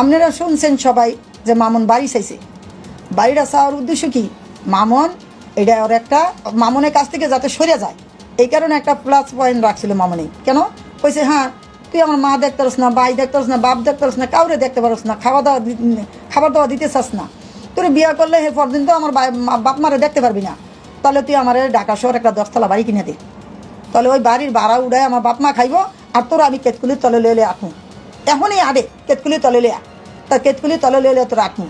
আপনারা শুনছেন সবাই যে মামুন বাড়ি চাইছে। বাড়িটা চাওয়ার উদ্দেশ্য কি? মামুন, এটা ওর একটা, মামুনের কাছ থেকে যাতে সরে যায়। এই কারণে একটা প্লাস পয়েন্ট রাখছিল মামুনি। কেন? কইছে হ্যাঁ তুই আমার মা দেখতে পারস না, ভাই দেখতে পারস না, বাপ দেখতে পারস না, কাউরে দেখতে পারস না, খাওয়া দাওয়া খাবার দাওয়া দিতে চাস না। তোর বিয়ে করলে হে পরদিন তো আমার বাপ মারে দেখতে পারবি না। তাহলে তুই আমার ঢাকা শহর একটা দশতলা বাড়ি কিনে দে। তাহলে ওই বাড়ির ভাড়া উড়ায় আমার বাপ মা খাইব, আর তোর আমি কেতকুলির তলে লইলে আঁকু এখনই আডে কেতকুলির তলে লিয়া তা কেতকুলির তলে লইলে তোর আঁকু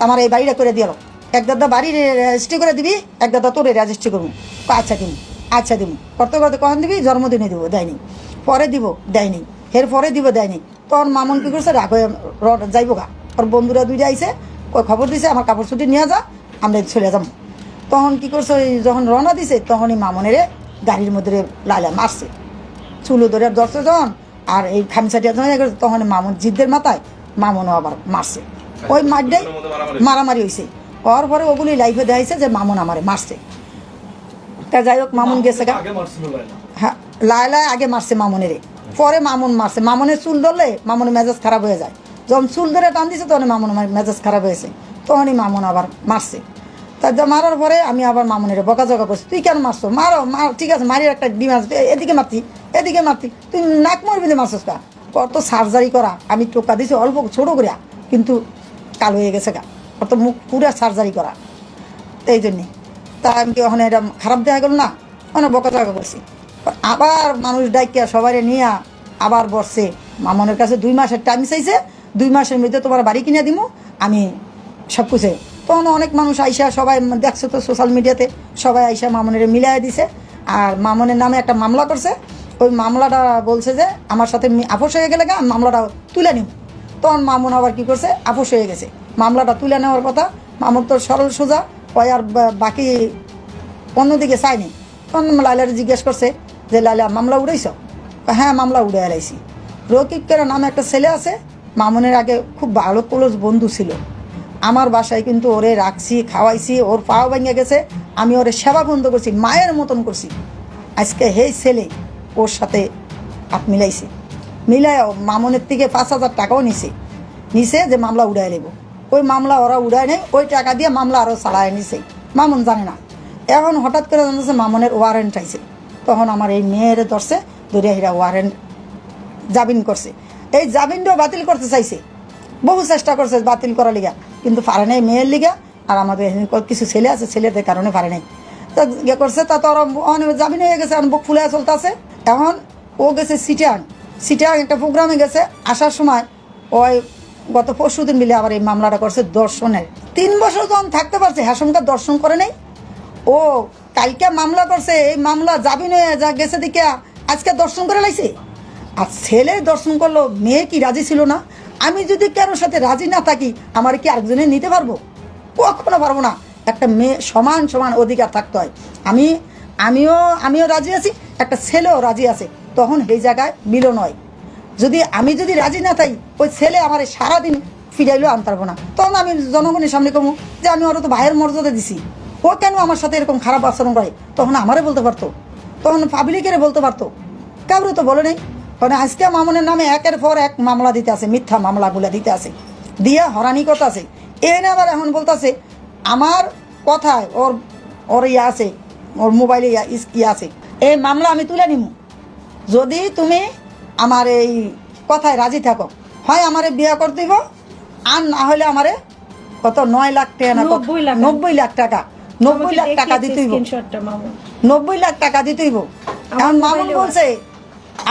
আমার এই বাড়িটা করে দিল এক দাদা বাড়ি রেজিস্ট্রি করে দিবি, এক দাদা তোর রেজিস্ট্রি করব। আচ্ছা দিবি আচ্ছা দিব করতে করতে কখন দিবি? জন্মদিনে দিব, দেয়নি। পরে দিব, দেয়নি। এর পরে দিব, দেয়নি। তোর মামুন কি করছে? রাগ হয়ে র- যাইব গা। ওর বন্ধুরা দুইটা আইছে, কই খবর দিছে? আমার কাপড় ছুটি নিয়ে যা, আমরা চলে যাব। তখন কি করছে? ওই যখন রওনা দিছে, তখনই মামনের গাড়ির মধ্যে লাইলা মারছে। চুলো ধরে ধরছে যখন, আর এই খামসাটিয়া যখন তখন মামুন জিদ্দের মাথায় মামুনও আবার মারছে। ওই মারটাই মারামারি হয়েছে। হওয়ার পরে ওগুলি লাইফে দেখাইছে যে মামুন আমারে মারছে। তা যাই হোক মামুন গেছে গা। হ্যাঁ লায়লা আগে মারছে মামুনের। পরে মামুন মারছে। মামুনের চুল ধরলে মামুনের মেজাজ খারাপ হয়ে যায়। যখন চুল ধরে টান দিছে তখন মামুন মেজাজ খারাপ হয়েছে। তখনই মামুন আবার মারছে। তা যা মারার পরে আমি আবার মামুনের বকাঝকা করছি তুই কেন মারছো? মারো মার ঠিক আছে মারি একটা ডিম আসবে এদিকে মারতি এদিকে মারতি। তুই নাক মরবি মারছস কা? কত সার্জারি করা, আমি টোকা দিছি অল্প ছোট করিয়া, কিন্তু কালো হয়ে গেছে গা। কত মুখ পুরা সার্জারি করা। এই জন্যে। তা আমি কি ওখানে এটা খারাপ দেখা গেল না? অনেক বকাঝকা করছি। আবার মানুষ ডাইকিয়া সবাই নিয়ে আবার বসছে। মামনের কাছে দুই মাসের টাইম চাইছে, দুই মাসের মধ্যে তোমার বাড়ি কিনে দিমু, আমি সব কিছু। তখন অনেক মানুষ আইসা সবাই দেখছে তো সোশ্যাল মিডিয়াতে সবাই আইসা মামনের মিলাই দিছে। আর মামনের নামে একটা মামলা করছে ওই মামলাটা বলছে যে আমার সাথে আপোষ হয়ে গেলে গা মামলাটা তুলে নিব তখন মামুন আবার কি করছে? আপোষ হয়ে গেছে। মামলাটা তুলে নেওয়ার কথা, মামুন তো সরল সোজা ওই আর বাকি অন্যদিকে চাইনি তখন লাইলারে জিজ্ঞেস করছে যে, লাইলা, মামলা উড়াইছ? হ্যাঁ মামলা উড়ে এলাইছি রকিবকের নামে একটা ছেলে আছে, মামুনের আগে খুব ভালো ক্লোজ বন্ধু ছিল। আমার বাসায় কিন্তু ওরে রাখছি, খাওয়াইছি, ওর পাও ভেঙে গেছে, আমি ওরে সেবা বন্ধ করছি, মায়ের মতন করছি। আজকে হেই ছেলে ওর সাথে হাত মিলাইছে। মিলায় মামুনের থেকে পাঁচ হাজার টাকাও নিছে। নিছে যে মামলা উড়াই নেব ওই মামলা ওরা উড়ায় নেই ওই টাকা দিয়ে মামলা আরও চালায় নিছে। মামুন জানে না। এখন হঠাৎ করে জানতেছে মামুনের ওয়ারেন্ট আইছে। তখন আমার এই মেয়ের ধরছে ধরে হিরা ওয়ারেন্ট জামিন করছে। এই জামিনটাও বাতিল করতে চাইছে। বহু চেষ্টা করছে বাতিল করার লিগা, কিন্তু পারে নাই মেয়ের লিগা। আর আমাদের কিছু ছেলে আছে, ছেলেদের কারণে পারে নাই। তা ইয়ে করছে, তা তো ওরা জামিন হয়ে গেছে বুক ফুলে চলতেছে। এখন ও গেছে সিটিয়াং। সিটিয়াং একটা প্রোগ্রামে গেছে, আসার সময় ওই গত পরশু দিন মিলে আবার এই মামলাটা করছে দর্শনের। তিন বছর যখন থাকতে পারছে হ্যাসমকা দর্শন করে নেই। ও কালকে মামলা করছে, এই মামলা জামিন হয়ে যা গেছে দিকে আজকে দর্শন করে লাইছে। আর ছেলে দর্শন করল, মেয়ে কি রাজি ছিল না? আমি যদি কারোর সাথে রাজি না থাকি, আমার কি আরেকজনে নিতে পারব? কখনো পারব না। একটা মেয়ে সমান সমান অধিকার থাকতে হয়। আমি আমিও আমিও রাজি আছি, একটা ছেলেও রাজি আছে। তখন সেই জায়গায় মিলন হয়। যদি আমি যদি রাজি না থাই, ওই ছেলে আমার সারাদিন ফিরাইলেও আনতে পারব না। তখন আমি জনগণের সামনে কমু যে আমি ওরা তো ভাইয়ের মর্যাদা দিছি। ও কেন আমার সাথে এরকম খারাপ আচরণ করে? তখন আমারে বলতে পারতো। তখন পাবলিকের বলতে পারতো। কাউরে তো বলে নেই। কারণ আজকে মামুনের নামে একের পর এক মামলা দিতে আছে, মিথ্যা মামলাগুলো দিতে আছে। দিয়া হরানি কথা আছে। এনে আবার এখন বলতেছে, আমার কথায় ওর ওর ইয়ে আছে ওর মোবাইলে ইয়া আছে। এই মামলা আমি তুলে নিব যদি তুমি আমার এই কথায় রাজি থাকো হয় আমারে বিয়ে করতে দিব আর না হলে আমারে কত নয় লাখ টাকা না নব্বই লাখ। টাকা। নব্বই লাখ টাকা। দিতে হইব স্ক্রিনশটটা নব্বই লাখ টাকা দিতে হইব এখন মামুন বলছে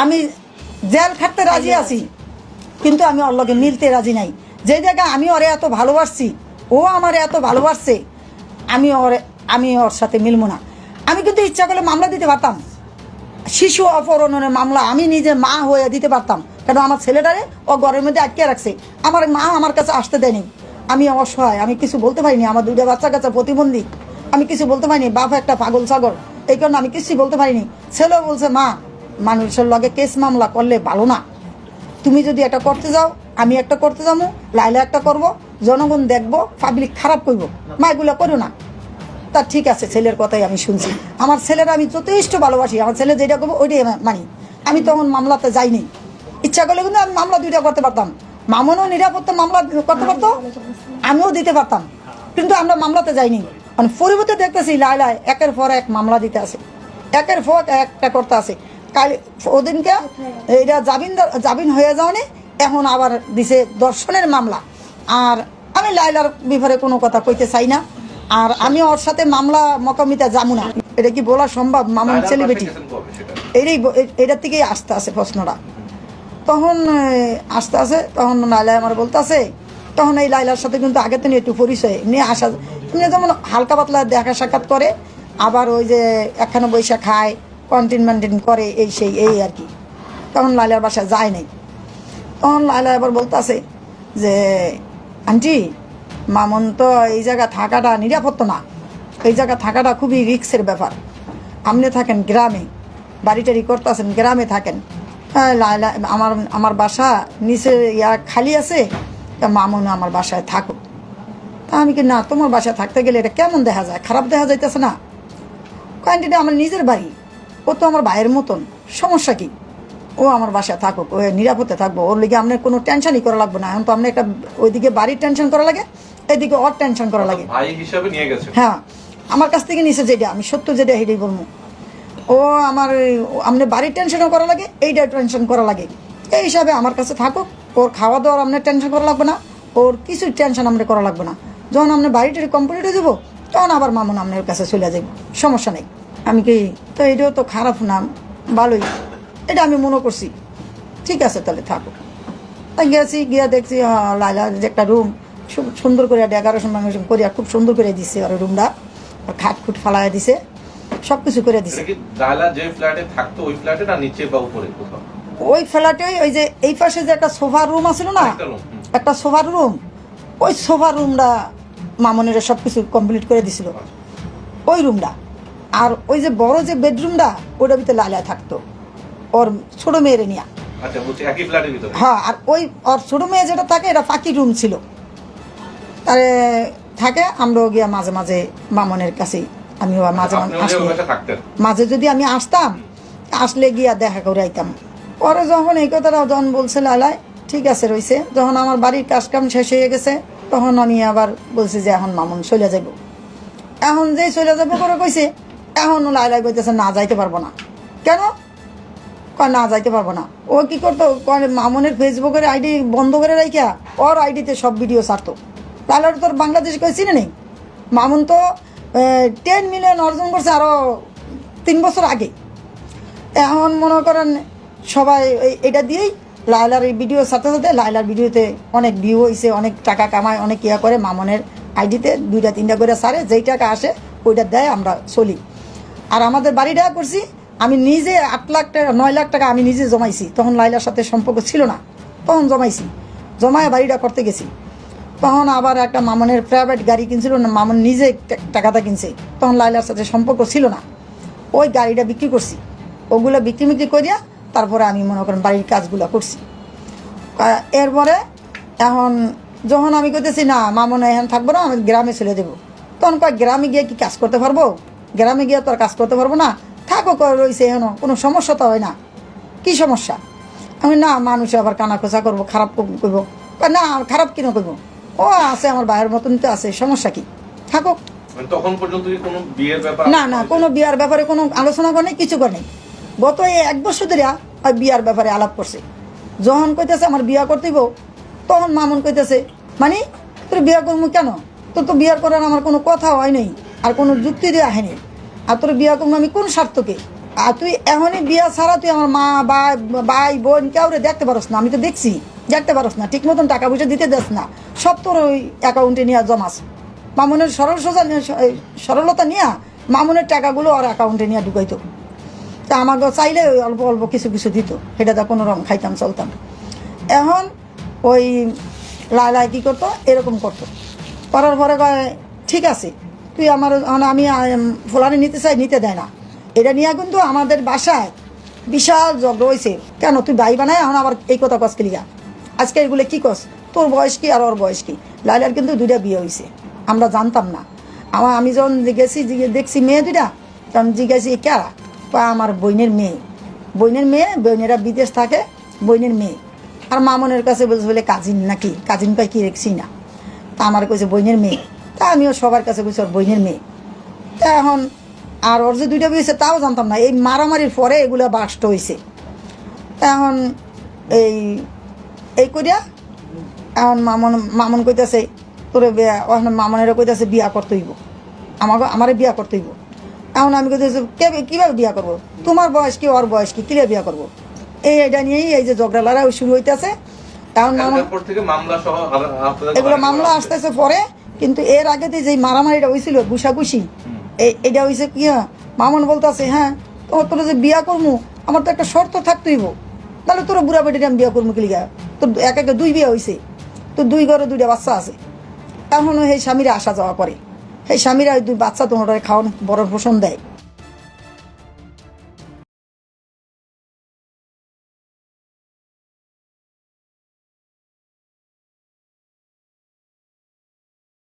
আমি জেল খাটতে রাজি আছি কিন্তু আমি ওর লগে মিলতে রাজি নাই। যে জায়গায় আমি ওরে এত ভালোবাসছি ও আমার এত ভালোবাসছে আমি ওরে আমি ওর সাথে মিলবো না। আমি কিন্তু ইচ্ছা করলে মামলা দিতে পারতাম। শিশু অপহরণের মামলা আমি নিজে মা হয়ে দিতে পারতাম। কারণ আমার ছেলেটারে ও ঘরের মধ্যে আটকে রাখছে। আমার মা আমার কাছে আসতে দেয়নি। আমি অসহায়, আমি কিছু বলতে পারিনি। আমার দুইটা বাচ্চা কাছে প্রতিবন্ধী। আমি কিছু বলতে পারিনি। বাপ একটা পাগল সাগর এই কারণে আমি কিছুই বলতে পারিনি। ছেলেও বলছে, মা, মানুষের লগে কেস মামলা করলে ভালো না। তুমি যদি একটা করতে যাও, আমি একটা করতে যাব, লাইলা একটা করব, জনগণ দেখব পাবলিক খারাপ করব। মা, এগুলো করো না। তা ঠিক আছে, ছেলের কথাই আমি শুনছি। আমার ছেলেরা আমি যথেষ্ট ভালোবাসি। আমার ছেলে যেটা করব, ওইটাই মানি। আমি তখন মামলাতে যাইনি। ইচ্ছা করলে কিন্তু আমি মামলা দুইটা করতে পারতাম। মামুনও নিরাপত্তা মামলা করতে পারতো, আমিও দিতে পারতাম। কিন্তু আমরা মামলাতে যাইনি। মানে পরিবর্তে দেখতেছি লাইলায় একের পর এক মামলা দিতে আছে। একের পর একটা করতে আছে। কাল ওদিনকে এটা জামিন জামিন হয়ে যাওয়ানি, এখন আবার দিছে দর্শনের মামলা। আর আমি লাইলার ব্যাপারে কোনো কথা কইতে চাই না। আর আমি ওর সাথে মামলা মকামিতে যাব না। এটা কি বলা সম্ভব? মামুন সেলিব্রিটি? এটাই এটার থেকেই আসতে আসে প্রশ্নটা। তখন আসতে আসে তখন লাইলা আমার বলতে আছে তখন এই লাইলার সাথে কিন্তু আগে থেকে একটু পরিচয় নিয়ে আসা এমনি যেমন হালকা পাতলা দেখা সাক্ষাৎ করে আবার ওই যে একখানে বৈশা খায় কন্টিন মেনটেন করে এই সেই এই আর কি। তখন লাইলার বাসায় যায় নাই। তখন লাইলা এবার বলতে আছে যে আন্টি মামন তো এই জায়গা থাকাটা নিরাপত্তা না। এই জায়গা থাকাটা খুবই রিক্সের ব্যাপার। আপনি থাকেন গ্রামে বাড়িটারি করতেছেন গ্রামে থাকেন। হ্যাঁ, আমার আমার বাসা নিচে ইয়া খালি আছে মামুন আমার বাসায় থাকুক। তা আমি কি না তোমার বাসায় থাকতে গেলে এটা কেমন দেখা যায়? খারাপ দেখা যাইতেছে না। কয়েনটিটা আমার নিজের বাড়ি ও তো আমার ভাইয়ের মতন। সমস্যা কি? ও আমার বাসায় থাকুক ও নিরাপদে থাকব ওর লিগে আপনার কোনো টেনশনই করা লাগবে না। এখন তো আপনি একটা ওইদিকে বাড়ির টেনশন করা লাগে এদিকে ওর টেনশন করা লাগে। ভাই হিসাবে নিয়ে গেছে। হ্যাঁ আমার কাছ থেকে নিছে যেটা আমি সত্য যেটা হেঁটেই বলব। ও আমার আপনি বাড়ির টেনশনও করা লাগে এইটা টেনশন করা লাগে। এই হিসাবে আমার কাছে থাকুক ওর খাওয়া দাওয়ার আপনার টেনশন করা লাগবে না ওর কিছু টেনশন আপনার করা লাগবে না। যখন আপনি বাড়িটা কমপ্লিট হয়ে যাব তখন আবার মামুন আপনার কাছে চলে যাব সমস্যা নেই। আমি কি তো এটাও তো খারাপ না ভালোই। এটা আমি মনে করছি। ঠিক আছে তাহলে থাকো গেছি গিয়া দেখছি আহ, লাইলার যে একটা রুম সুন্দর করে ডেকোরেশন মেকোরেশন করিয়া খুব সুন্দর করে দিছে আর রুমটা আর খাট খুট ফালাইয়া দিছে সব কিছু করে দিছে যে ফ্ল্যাটে থাকতো ওই ফ্ল্যাটে না নিচে বা উপরে কোথাও? ওই ফ্ল্যাটে ওই যে এই পাশে যে একটা সোফার রুম আছিল না একটা সোফার রুম ওই সোফার রুমটা মামনের সব কিছু কমপ্লিট করে দিছিল। ওই রুমটা আর ওই যে বড় যে বেডরুমটা ওটার ভিতরে লালিয়া থাকতো। ওর ছোট মেয়েরে নিয়া। আচ্ছা হ্যাঁ আর ওই ওর ছোট মেয়ে যেটা থাকে এটা পাকি রুম ছিল। তারে থাকে আমরাও গিয়া মাঝে মাঝে মামনের কাছেই আমিও মাঝে মাঝে মাঝে যদি আমি আসতাম আসলে গিয়া দেখা করে আইতাম। পরে যখন এই কথাটা যখন বলছে লালায় ঠিক আছে রইছে। যখন আমার বাড়ির কাজ কাম শেষ হয়ে গেছে তখন আমি আবার বলছি যে এখন মামুন চলে যাব। এখন যে চলে যাব করে কইছে এখন লাইলাই কইতেছে না যাইতে পারব না। কেন? না, যাইতে পারব না। ও কি করতো, কয়, মামুনের ফেসবুকের আইডি বন্ধ করে রাখিয়া ওর আইডিতে সব ভিডিও ছাড়তো। তাহলে তোর বাংলাদেশ কই চিনে নেই? মামুন তো টেন মিলিয়ন অর্জন করছে আরও তিন বছর আগে। এখন মনে করেন সবাই এটা দিয়েই লাইলার এই ভিডিও সাথে সাথে লাইলার ভিডিওতে অনেক ভিউ হয়েছে অনেক টাকা কামায়, অনেক ইয়া করে মামনের আইডিতে দুইটা, তিনটা করে সারে যেই টাকা আসে ওইটা দেয়, আমরা চলি। আর আমাদের বাড়িটা করছি আমি নিজে আট লাখ টাকা, নয় লাখ টাকা আমি নিজে জমাইছি। তখন লাইলার সাথে সম্পর্ক ছিল না। তখন জমাইছি। জমায় বাড়িটা করতে গেছি। তখন আবার একটা মামনের প্রাইভেট গাড়ি কিনছিল না, মামন নিজে টাকাটা কিনছে। তখন লাইলার সাথে সম্পর্ক ছিল না। ওই গাড়িটা বিক্রি করছি। ওগুলো বিক্রি বিক্রি করিয়া তারপরে আমি মনে করেন বাড়ির কাজগুলো করছি। এরপরে এখন যখন আমি করতেছি না, মামন এখন থাকব না, আমি গ্রামে চলে দেবো তখন কয়, গ্রামে গিয়ে কি কাজ করতে পারব? গ্রামে গিয়ে তো আর কাজ করতে পারব না। কয় রয়েছে এখন কোনো সমস্যা তো হয় না। কি সমস্যা? আমি না মানুষ আবার কানা খোঁচা করব খারাপ করব। না খারাপ কিনা করব? ও আছে আমার বাইরের মতন তো আছে সমস্যা কি? থাকুক। মানে তখন পর্যন্ত কোনো বিয়ের ব্যাপার না না কোনো বিয়ার ব্যাপারে কোনো আলোচনা করে নাই কিছু করে গত এই এক বছর ধরে ওই বিয়ার ব্যাপারে আলাপ করছে। যখন কইতেছে আমার বিয়া করতেইব তখন মামুন কইতেছে মানে তোর বিয়া করব কেন? তোর তো বিয়ার করার আমার কোনো কথা হয় নাই আর কোনো যুক্তি দিয়ে আহেনি আর তোর বিয়া করব আমি কোন স্বার্থকে? আর তুই এখনই বিয়া ছাড়া তুই আমার মা ভাই, বোন কাউরে দেখতে পারস না, আমি তো দেখছি, দেখতে পারস না, ঠিক মতন টাকা পয়সা দিতে দেস না, সব তোর ওই অ্যাকাউন্টে নিয়ে জমাস। মামুনের সরল সোজা সরলতা নিয়ে মামুনের টাকাগুলো ওর অ্যাকাউন্টে নিয়ে ঢুকাইতো। তা আমাকে চাইলে ওই অল্প অল্প কিছু কিছু দিত, সেটা তো কোনো রকম খাইতাম, চলতাম। এখন ওই লাই লাই কী করতো, এরকম করতো। করার পরে ঠিক আছে তুই আমার মানে আমি ফোলানি নিতে চাই, নিতে দেয় না। এটা নিয়ে কিন্তু আমাদের বাসায় বিশাল ঝগড়া হয়েছে কেন? তুই ভাই বানায়, এখন আবার এই কথা কস লিগা আজকে এগুলো কি কস? তোর বয়স কি আর ওর বয়স কি? লাইলার কিন্তু দুইটা বিয়ে হয়েছে আমরা জানতাম না। আমার আমি যখন গেছি দেখছি মেয়ে দুইটা, তখন জিজ্ঞাসি কারা? কয়, আমার বইনের মেয়ে। বইনের মেয়ে বইনেরা বিদেশ থাকে বইনের মেয়ে। আর মামনের কাছে বলছে, বলে কাজিন নাকি? কাজিন কয়, কি রেখছি না তা আমার কইছে বইনের মেয়ে। তা আমিও সবার কাছে কইছি ওর বইনের মেয়ে। তা এখন আর ওর যে দুইটা বিয়ে হয়েছে তাও জানতাম না। এই মারামারির পরে এগুলো বাস্ট হয়েছে তা এখন এই এই করিয়া এখন মামন মামন কইতাছে তোরে বিয়া এখন মামনেরও কইতাছে বিয়া করতে হইব। আমাকে আমারে বিয়া করতে হইব। এখন আমি কইতেছি কে কীভাবে বিয়া করব? তোমার বয়স কি ওর বয়স কি? কীভাবে বিয়া করব? এই এটা নিয়েই এই যে ঝগড়া লড়াই শুরু হইতেছে। এখন মামলা এগুলো মামলা আসতেছে পরে। কিন্তু এর আগেতে যে মারামারিটা হয়েছিল ঘুষাঘুষি এটা হয়েছে কি হ্যাঁ মামন বলতেছে হ্যাঁ তোমার তোরা যে বিয়া করমু আমার তো একটা শর্ত থাকতেইব তাহলে তোরা বুড়া বেটির আমি বিয়া করমু কি লিগা? তোর এক একে দুই বিয়া হয়েছে তোর দুই ঘরে দুইটা বাচ্চা আছে। এখনও সেই স্বামীরা আসা যাওয়া করে। সেই স্বামীরা ওই দুই বাচ্চা তোমার খাওয়ান বড় পোষণ দেয়।